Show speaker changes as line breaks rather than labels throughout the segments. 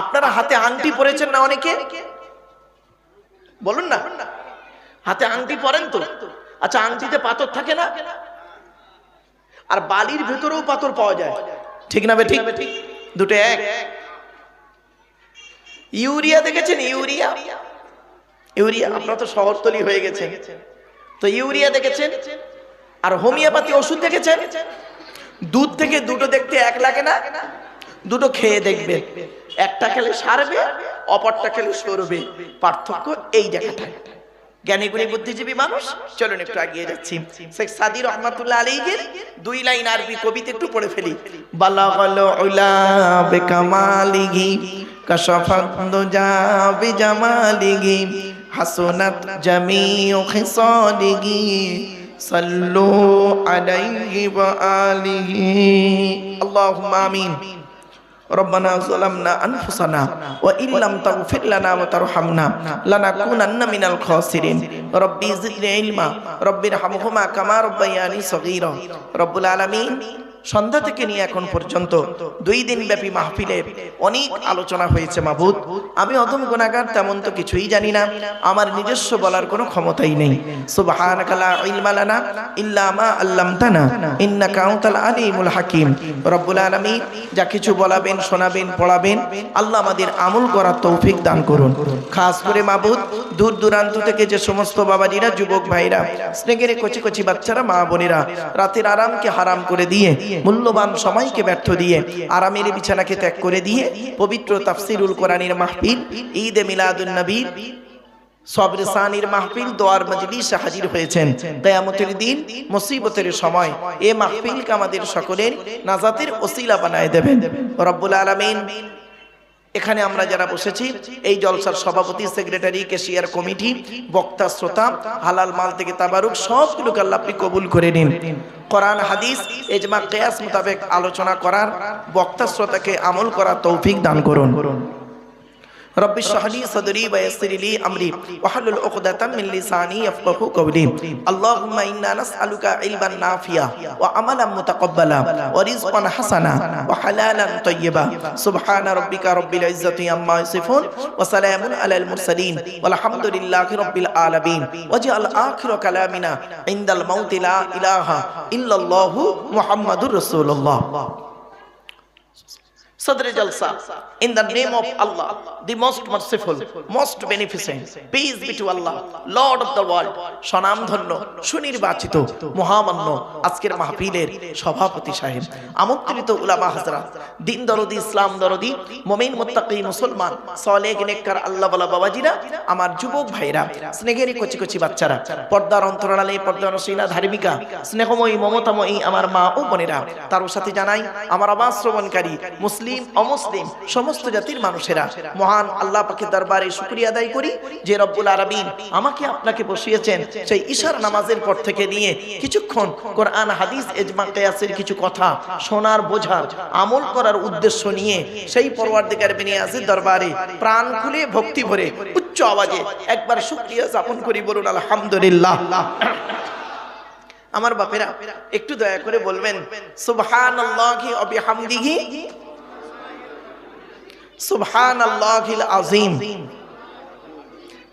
আপনারা হাতে আংটি পরেছেন না অনেকে? বলুন না। হাতে আংটি পরেন তো? আচ্ছা আংটিতে পাথর থাকে না? আর বালির ভেতরেও পাথর পাওয়া যায়। ঠিক না ঠিক? দুটো এক। ইউরিয়া দেখেছেন? ইউরিয়া। ইউরিয়া? আপনার তো শহরতলি হয়ে গেছে তো ইউরিয়া দেখেছেন? আর হোমিওপ্যাথি ওষুধ দেখেছেন? দুধ থেকে দুটো দেখতে এক লাগে না? দুটো খেয়ে দেখবেন একটা খেলে সারবে, অপরটা খেলে সরবে। পার্থক্য এই জায়গাটায় জ্ঞানী গুণী বুদ্ধিজীবী মানুষ, চলুন একটু এগিয়ে যাচ্ছি। শেখ সাদি রহমাতুল্লাহ আলীগের দুই লাইন আরবি কবিতা একটু পড়ে ফেলি। বালাগাল উলা বিকামালিহি, কাশাফাত দুজা বিজামালিহি, হাসনাত জামিউ খিসালিহি, সাল্লু আলাইহি ওয়া আলিহি। আল্লাহুম্মা আমিন। ربنا ظلمنا أنفسنا وإن لم تغفر لنا وترحمنا لنكونن من الخاسرين ربي زدني علما ربي ارحمهما كما ربياني صغيرا رب العالمين সন্ধ্যা থেকে নিয়ে এখন পর্যন্ত দুই দিন ব্যাপী মাহফিলে অনেক আলোচনা হয়েছে মাবুদ। আমি অধম গুণাগার তেমন তো কিছুই জানি না। আমার নিজস্ব বলার কোনো ক্ষমতাই নেই। সুবহানাকা লা ইলমা লানা ইল্লা মা যা কিছু বলাবেন, শোনাবেন, পড়াবেন, আল্লাহ আমাদের আমল করার তৌফিক দান করুন। খাস করে মাবুদ, দূর দূরান্ত থেকে যে সমস্ত বাবাজিরা, যুবক ভাইরা, স্নেহের কচি কচি বাচ্চারা, মা বোনেরা, রাতের আরামকে হারাম করে দিয়ে মূল্যবান সময়কে ব্যর্থ দিয়ে আরামের বিছানাকে ত্যাগ করে দিয়ে পবিত্র তাফসিরুল কোরআনের মাহফিল, ঈদে মিলাদুন নবীর সবরে মাহফিল, দোয়ার হাজির হয়েছেন। দিন মুসিবতের সময় এ মাহফিলকে আমাদের সকলের নাজাতের ওসিলা বানায় দেবেন। রব্বুল আলামিন এখানে আমরা যারা বসেছি, এই জলসার সভাপতি সেক্রেটারি কেশিয়ার কমিটি বক্তা, শ্রোতা, হালাল মাল থেকে তাবারুক, সবগুলোকে আল্লাহ আপনি কবুল করে নিন। কোরআন, হাদিস, এজমা, কেয়াস মোতাবেক আলোচনা করার বক্তা, শ্রোতাকে আমল করা তৌফিক দান করুন। রব্বি শাহলি সদরি ওয়া ইয়াসসিরলি আমরি ওয়াহলুল উকদাতাম মিন লিসানি ইয়াফকাহু কওলি। আল্লাহুম্মা ইন্না নাসআলুকা ইলমান নাফিয়া ওয়া আমালান মুতাকাব্বালা ওয়া রিজকান হাসানা ওয়া হালালান তাইয়্যিবা। সুবহানা রাব্বিকা রাব্বিল ইজ্জাতি আম্মা ইয়াসিফুন ওয়া সালামুন আলাল মুরসালিন। ওয়াল হামদুলিল্লাহি রাব্বিল আলামিন। ওয়াজআল আখির কালামিনা ইনদাল মাউতি লা ইলাহা ইল্লাল্লাহু মুহাম্মাদুর রাসূলুল্লাহ। Sadr Jalsa, in the name of Allah, the most merciful, most beneficent, peace be to Allah, Lord of the world, স্বনামধন্য সুনির্বাচিত মহামান্য আজকের মাহফিলের সভাপতি সাহেব আমন্ত্রিত উলামা হাজরাত দিন দরদি ইসলাম দরদি মমিন মুত্তাকি মুসলমান সলেগ নেককার আল্লাহ বলা বাবাজিরা আমার যুবক ভাইরা স্নেহের কচি কচি বাচ্চারা পর্দার অন্তরালে পর্দার রসিনা ধার্মিকা স্নেহময়ী মমতাময়ী আমার মা ও বোনেরা তার সাথে জানাই আমার আবাস শ্রবণকারী মুসলিম অমুসলিম, সমস্ত জাতির মানুষেরা। মহান আল্লাহ পাকের দরবারে শুকরিয়া আদায় করি যে রব্বুল আরবিন আমাকে আপনাকে বসিয়েছেন সেই ঈশার নামাজের পর থেকে নিয়ে কিছুক্ষণ কোরআন, হাদিস এজমা কেয়াসের কিছু কথা শোনার, বোঝার, আমল করার উদ্দেশ্য নিয়ে সেই পরওয়ারদিগার বিনিয়াসের দরবারে প্রাণ খুলে ভক্তি ভরে উচ্চ আওয়াজে একবার শুকরিয়া যাপন করি বলুন, আলহামদুলিল্লাহ। আমার বাপেরা, একটু দয়া করে বলবেন, সুবহানাল্লাহি ওয়া বিহামদিহি সুবহান আল্লাহিল আজিম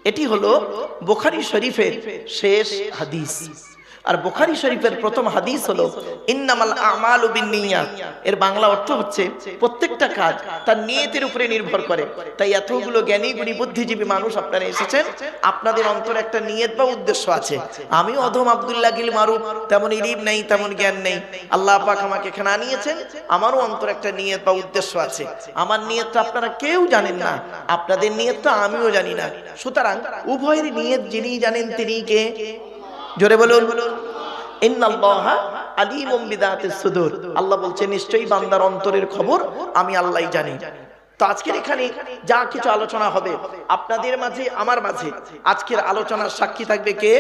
এটি হলো বুখারী শরীফের শেষ হাদিস। আর বুখারী শরীফের প্রথম হাদিস হলো, ইন্নামাল আমালু বিন্নিয়াত। এর বাংলা অর্থ হচ্ছে, প্রত্যেকটা কাজ তার নিয়তের উপরে নির্ভর করে। তাই এতগুলো জ্ঞানী গুণী বুদ্ধিজীবী মানুষ আপনারা এসেছেন, আপনাদের অন্তরে একটা নিয়ত বা উদ্দেশ্য আছে। আমি অধম আব্দুল্লাহ গিল মারুফ, তেমন ইলিম নেই, তেমন জ্ঞান নেই। আল্লাহ পাক আমাকে এখানে আনিয়েছেন আমারও অন্তর একটা নিয়ত বা উদ্দেশ্য আছে। আমার নিয়তটা আপনারা কেউ জানেন না, আপনাদের নিয়তটা আমিও জানি না। সুতরাং উভয়ের নিয়ত যিনি জানেন তিনি কে? জোরে বলুন। আল্লাহ বলছে, নিশ্চয়ই বান্দার অন্তরের খবর আমি আল্লাহ জানি। তো আজকের এখানে যা কিছু আলোচনা হবে, আপনাদের মাঝে, আমার মাঝে, আজকের আলোচনার সাক্ষী থাকবে কে?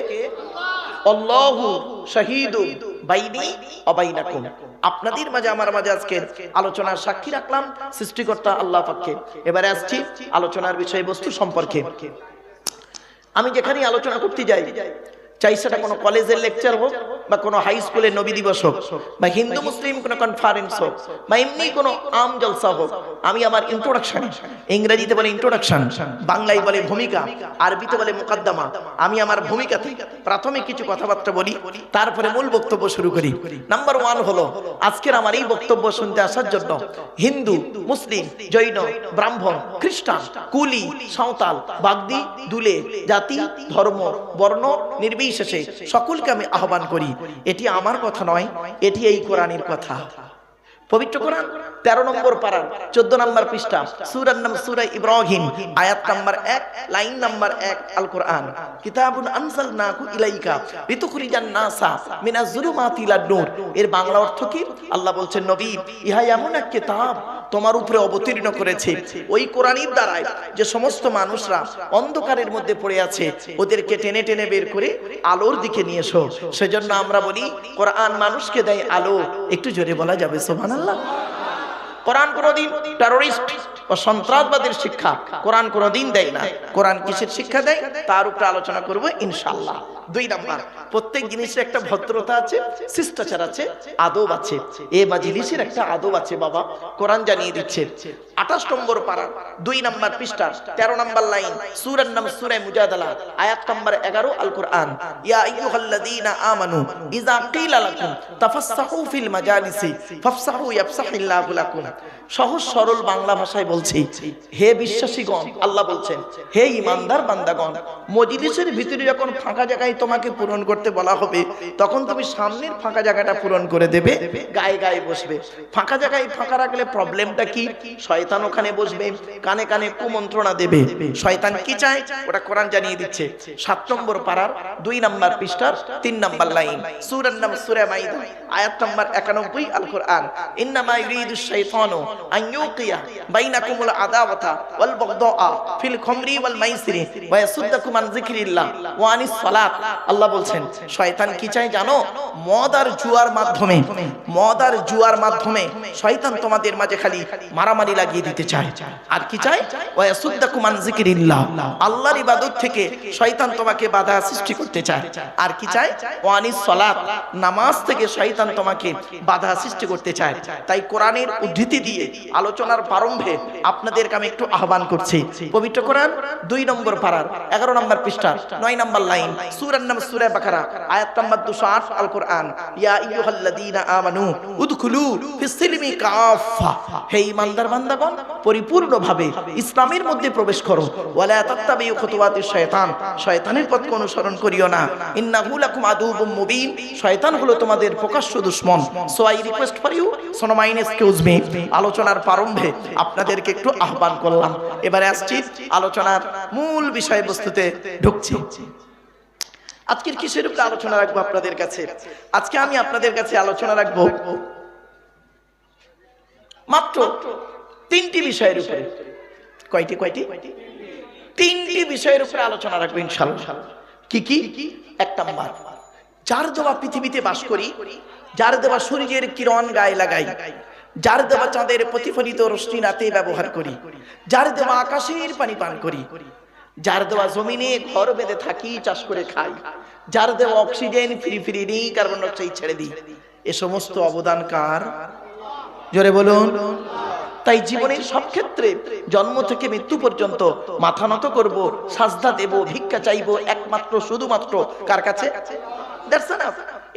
আল্লাহু শাহিদু বাইনি অবাইনাকুম আপনাদের মাঝে, আমার মাঝে আজকে আলোচনার সাক্ষী রাখলাম সৃষ্টিকর্তা আল্লাহ পাককে। এবারে আসছি আলোচনার বিষয়বস্তু সম্পর্কে। আমি যেখানে আলোচনা করতে যাই চাই সেটা কোনো কলেজের লেকচার হোক বা কোনো হাই স্কুলে নবী দিবস হোক বা হিন্দু মুসলিম কোনো কনফারেন্স হোক বা এমনি কোনো আম জলসা হোক আমি আমার ইন্ট্রোডাকশন ইংরেজিতে বলে ইন্ট্রোডাকশন বাংলায় বলে ভূমিকা আরবিতে বলে মুকদ্দমা আমি আমার ভূমিকাতে প্রাথমিক কিছু কথাবার্তা বলি তারপরে মূল বক্তব্য শুরু করি। নাম্বার ওয়ান হলো আজকের আমার এই বক্তব্য শুনতে আসার জন্য হিন্দু মুসলিম জৈন ব্রাহ্মণ খ্রিস্টান কুলি সাঁওতাল বাগদি দুলে জাতি ধর্ম বর্ণ নির্বিশেষে সকলকে আমি আহ্বান করি। এটি আমার কথা নয় এটি এই কোরআনের কথা। পবিত্র কোরআন? তেরো নম্বর পারার চোদ্দ নম্বর পৃষ্ঠা, সুরার নাম সুরা ইব্রাহিম, আয়াত নাম্বার এক, লাইন নাম্বার এক আল কোরআন কিতাবুন আনসাল নাকু ইলাইকা ঋতুখরিজান নাসা মিনা জুলুমাতি ইলা নূর। এর বাংলা অর্থ কি? আল্লাহ বলছেন, নবী, ইহা এমন এক কিতাব তোমার উপরে অবতীর্ণ করেছে। ওই কোরআনের দ্বারাই যে সমস্ত মানুষরা অন্ধকারের মধ্যে পড়ে আছে, ওদেরকে টেনে টেনে বের করে আলোর দিকে নিয়ে এসো। সেজন্য আমরা বলি, কোরআন মানুষকে দেয় আলো। একটু জোরে বলা যাবে সোমানাল্লাহ কোরআন কোনোদিন টেরোরিস্ট ও সন্ত্রাসবাদের শিক্ষা। কোরআন কোনোদিন দেয় না। কোরআন কিসের শিক্ষা দেয়? তার উপরে আলোচনা করব ইনশাল্লাহ দুই নাম্বার, প্রত্যেক জিনিসের একটা ভদ্রতা আছে, শিষ্টাচার আছে, আদব আছে। এ মাজিলিসের একটা আদব আছে বাবা। কোরআন জানিয়ে দিচ্ছে। আঠাশ নম্বর পারা, দুই নাম্বার পৃষ্ঠা, তেরো নাম্বার লাইন, সুরের নাম সুরে মুজাদালা, আয়াত নাম্বার এগারো আল কোরআন ইয়া আইয়ুহাল্লাযীনা আমানু, ইযা কিলা লাকুম, তাফাসসাহু ফিল মাজালিসি, ফাফসাহু ইয়াফসাহিল্লাহু লাকুম। সহজ সরল বাংলা ভাষায় বলছি, হে বিশ্বাসীগণ, আল্লাহ বলছেন, হে ইমানদার বান্দাগণ, মজলিসের ভিতরে যখন ফাঁকা জায়গায় তোমাকে পূরণ করতে বলা হবে, তখন তুমি সামনের ফাঁকা জায়গাটা পূরণ করে দেবে, গায়ে গায়ে বসবে। ফাঁকা জায়গায় ফাঁকা রাখলে প্রবলেমটা কি? শয়তান ওখানে বসবে, কানে কানে কুমন্ত্রণা দেবে। শয়তান কি চায়? ওটা কোরআন জানিয়ে দিচ্ছে। সাত নম্বর পাড়ার, দুই নাম্বার পৃষ্ঠার, তিন নাম্বার লাইন। সুরার নাম সুরে মাইদা, আয়াত নাম্বার একানব্বই আল কোরআন ইন্নামা ইউরিদু শাইতানু আন ইউকিয়া আদাওয়াতা ওয়াল বাগদাআ ফিল খামরি ওয়াল মাইসিরি ওয়া আন যিকরিল্লাহ ওয়া আনিস সালাত। আল্লাহ শয়তান কি চায় জানো? মদ আর জুয়ার মাধ্যমে, মদ আর জুয়ার মাধ্যমে শয়তান তোমাদের মাঝে খালি মারামারি লাগিয়ে দিতে চায়। আর কি চায়? ওয়া ইয়াসুদ্দাকুম আন যিকরিল্লাহ। আল্লাহর ইবাদত থেকে শয়তান তোমাকে বাধা সৃষ্টি করতে চায়। আর কি চায়? ওয়া আনিস সালাত। নামাজ থেকে শয়তান তোমাকে বাধা সৃষ্টি করতে চায়। তাই কোরআনের উদ্ধৃতি দিয়ে আলোচনার প্রারম্ভে আপনাদেরকে আমি একটু আহ্বান করছি। পবিত্র কোরআন দুই নম্বর পাড়ার এগারো নম্বর পৃষ্ঠা। নয় নম্বর লাইন। সুরার নাম সুরে বাকারা। আয়াত নম্বর দুশো আট আল কোরআন ইয়া আমানু উদখুলু ফিসসিলমি কাফা হে ইমানদার বান্দাগণ পরিপূর্ণভাবে ইসলামের মধ্যে প্রবেশ করো। ওয়ালা তাত্তাবিউ শয়তান। শয়তানের পথকে অনুসরণ করিও না। ইন্নাহু লাকুম আদুবুম মুবিন। শয়তান হলো তোমাদের প্রকাশ্য দুশমন। So I request for you সোনো mine excuse me আলোচনার প্রারম্ভে আপনাদেরকে একটু আহ্বান করলাম। এবারে আসছি আলোচনার মূল বিষয়বস্তুতে ঢুকছি। আজকের কিসের উপরে আলোচনা রাখব আপনাদের কাছে? আজকে আমি আপনাদের কাছে আলোচনা রাখব মাত্র তিনটি বিষয়ের উপরে। কয়টি কয়টি? তিনটি বিষয়ের উপরে আলোচনা রাখব ইনশাল্লাহ কি কি? এক নাম্বার, যার দেওয়া পৃথিবীতে বাস করি, যার দেওয়া সূর্যের কিরণ গায়ে লাগাই যার দেওয়া চাঁদের প্রতিফলিত রশ্মি নাতে ব্যবহার করি, যার দেওয়া আকাশের পানি পান করি, যার দেওয়া জমিনে ঘর বেঁধে থাকি, চাষ করে খাই, যার দেওয়া অক্সিজেন ফ্রি ফ্রি নেই, কার্বন ডাইঅক্সাইড ছেড়ে দিই। এ সমস্ত অবদান কার? জোরে বলুন। তাই জীবনের সব ক্ষেত্রে জন্ম থেকে মৃত্যু পর্যন্ত মাথা নত করব, সাজদা দেব, ভিক্ষা চাইব, একমাত্র, শুধুমাত্র। কার কাছে.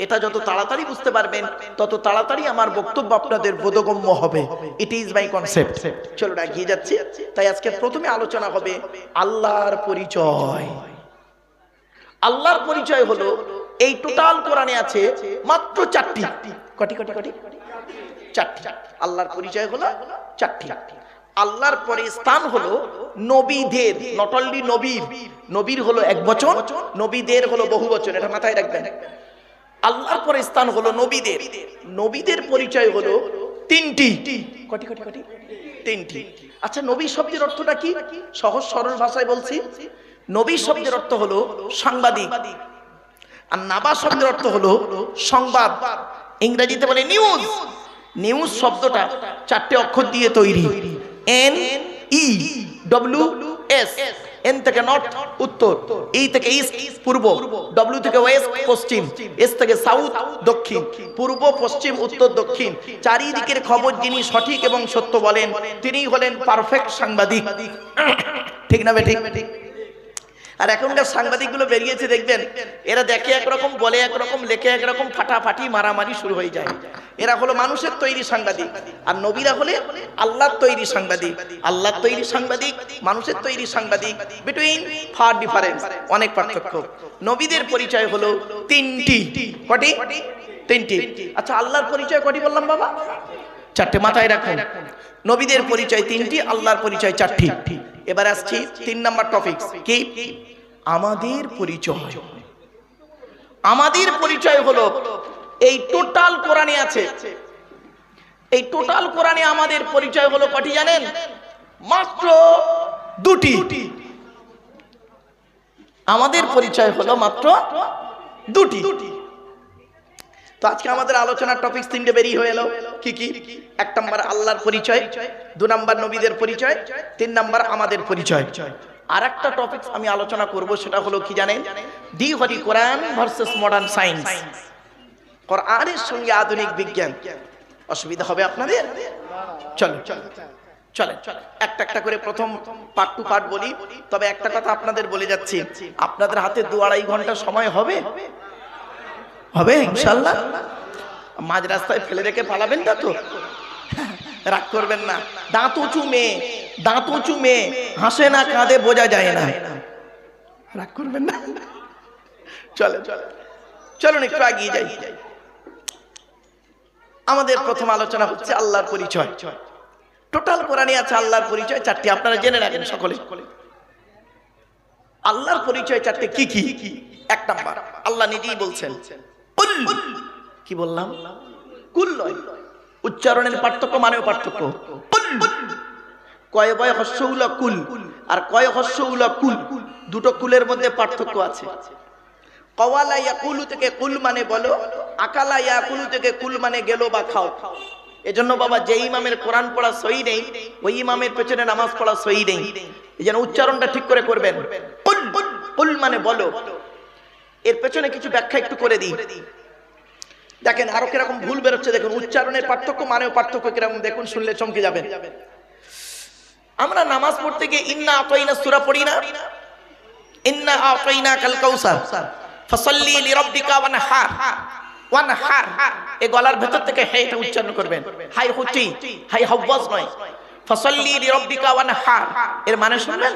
এটা যত তাড়াতাড়ি বুঝতে পারবেন, তত তাড়াতাড়ি আমার বক্তব্য আপনাদের বোধগম্য হবে। ইট ইজ মাই কনসেপ্ট চলো এগিয়ে যাচ্ছি। তাই আজকে প্রথমে আলোচনা হবে আল্লাহর পরিচয়। আল্লাহর পরিচয় হলো, এই টোটাল কোরআনে আছে মাত্র চারটি। কটি কটি কটি? চারটি। আল্লাহর পরিচয় হলো চারটি। আল্লাহর পরে স্থান হলো নবীদের নট অনলি নবীর নবীর হলো এক বচন, নবীদের হলো বহু বচন, এটা মাথায় রাখবেন। আল্লাহর পরে স্থান হলো নবীদের নবীদের পরিচয় হলো তিনটি। কটি কটি কটি? তিনটি। আচ্ছা নবী শব্দের অর্থটা কি? সহজ, সরল ভাষায় বলছি। নবী শব্দের অর্থ হলো সাংবাদিক। আর নাবা শব্দের অর্থ হলো সংবাদ। ইংরেজিতে বলে নিউজ নিউজ শব্দটা চারটে অক্ষর দিয়ে তৈরি। N E W S N থেকে নর্থ উত্তর। ই থেকে ইস্ট পূর্ব। ডব্লিউ থেকে ওয়েস্ট পশ্চিম। এস থেকে সাউথ দক্ষিণ। পূর্ব, পশ্চিম, উত্তর, দক্ষিণ। চারিদিকের খবর যিনি সঠিক এবং সত্য বলেন তিনি হলেন পারফেক্ট সাংবাদিক। ঠিক না বেঠিক? আর এখনকার সাংবাদিকগুলো বেরিয়েছে, দেখবেন, এরা দেখে একরকম, বলে একরকম, লেখে একরকম, ফাটাফাটি মারামারি শুরু হয়ে যায়। এরা হলো মানুষের তৈরি সাংবাদিক। আর নবীরা হলে আল্লাহর তৈরি সাংবাদিক। আল্লাহর তৈরি সাংবাদিক, মানুষের তৈরি সাংবাদিক বিটুইন ফার ডিফারেন্স অনেক পার্থক্য। নবীদের পরিচয় হলো তিনটি। কটি? তিনটি। আচ্ছা আল্লাহর পরিচয় কটি বললাম বাবা? চারটে মাথায় রাখুন। নবীদের পরিচয় তিনটি, আল্লাহর পরিচয় চারটি। এবার আসছি তিন নাম্বার টপিক কি? আমাদের পরিচয়। আমাদের পরিচয় হলো এই টোটাল কোরআনে আছে। এই টোটাল কোরআনে আমাদের পরিচয় হলো কটি জানেন? মাত্র দুটি। আমাদের পরিচয় হলো মাত্র দুটি। তো আজকে আমাদের আলোচনার টপিক তিনটে বেরিয়ে হয়ে এলো। কি কি? এক নম্বর আল্লাহর পরিচয়, দু নম্বর নবীদের পরিচয়, তিন নাম্বার আমাদের পরিচয়। আর একটা টপিক আমি আলোচনা করব, সেটা হলো কি জানেন? The holy Quran versus modern science. কোরআনের সঙ্গে আধুনিক বিজ্ঞান। অসুবিধা হবে আপনাদের? চলো, চলে একটা একটা করে প্রথম পার্ট টু পার্ট বলি। তবে একটা কথা আপনাদের বলে যাচ্ছি। আপনাদের হাতে দু আড়াই ঘণ্টা সময় হবে? হবে, ইনশাল্লাহ। মাঝ রাস্তায় ফেলে রেখে পালাবেন না তো। রাগ করবেন না। দাঁত উঁচু মেয়ে, দাঁত উঁচু মেয়ে। হাসে না, কাঁদে, বোঝা যায় না। রাগ করবেন না। চলে চলে চলুন, একটু এগিয়ে যাই। আমাদের প্রথম আলোচনা হচ্ছে আল্লাহর পরিচয়। টোটাল কোরআনে আছে আল্লাহর পরিচয়, চারটি। আপনারা জেনে রাখেন সকলে। আল্লাহর পরিচয় চারটে কি কি? এক নাম্বার, আল্লাহ নিজেই বলছেন কি বললাম? কুল নয় উচ্চারণের পার্থক্য মানেও পার্থক্য। কয় বয় হস্যউলা কুল, আর কয় হস্যউলা কুল, দুটো কুলের মধ্যে পার্থক্য আছে। থেকে কুল মানে বলো, আকালা ইয়াকুলু থেকে কুল মানে গেল বা খাও। এজন্য বাবা যে ইমামের কোরআন পড়া সই নেই, ওই ইমামের পেছনে নামাজ পড়া সই নেই। এই যেন উচ্চারণটা ঠিক করে করবেন। কুল মানে বলো। এর পেছনে কিছু ব্যাখ্যা একটু করে দিই। দেখেন আরও কীরকম ভুল বেরোচ্ছে, দেখুন, উচ্চারণের পার্থক্য, মানেও পার্থক্য কীরকম, দেখুন, শুনলে চমকে যাবেন আমরা নামাজ পড়তে গিয়ে ইন্না আতাইনা, সূরা পড়ি না? ইন্না আতাইনা কাল কাউসার। ফাসাল্লি লিরাব্বিকা ওয়ানহার। ওয়ানহার এই গলার ভেতর থেকে হে এটা উচ্চারণ করবেন। হাই হুচি, হাই হাওয়াজ নয়। ফাসাল্লি লিরাব্বিকা ওয়ানহার। এর মানে শুনবেন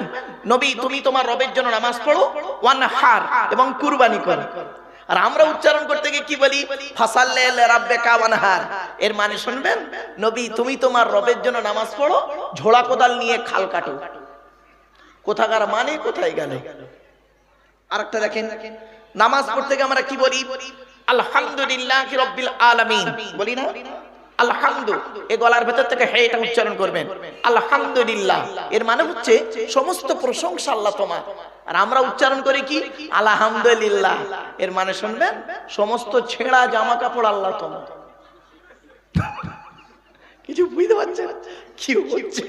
নবী, তুমি তোমার রবের জন্য নামাজ পড়ো, ওয়ানহার, এবং কুরবানি করো। আর আমরা উচ্চারণ করতে গিয়ে কি বলি? ফাসাল্লে রাব্বিকা ওয়ানহার। এর মানে শুনবেন? নবী, তুমি তোমার রবের জন্য নামাজ পড়ো ঝোড়া কোদাল নিয়ে খাল কাটো। কোথাকার মানে কোথায় গেল? আরেকটা দেখেন। নামাজ পড়তে গিয়ে আমরা কি বলি? আলহামদুলিল্লাহ রব্বিল আলামিন। বলি না? আলহামদু। এ গলার ভেতর থেকে হে এটা উচ্চারণ করবেন। আলহামদুলিল্লাহ। এর মানে হচ্ছে, সমস্ত প্রশংসা আল্লাহ তোমার। আর আমরা উচ্চারণ করি কি? আলহামদুলিল্লাহ। এর মানে শুনবেন, সমস্ত ছেঁড়া জামা কাপড় আল্লাহ তোমার। কিছু বুঝতে পারছেন? কি হচ্ছে?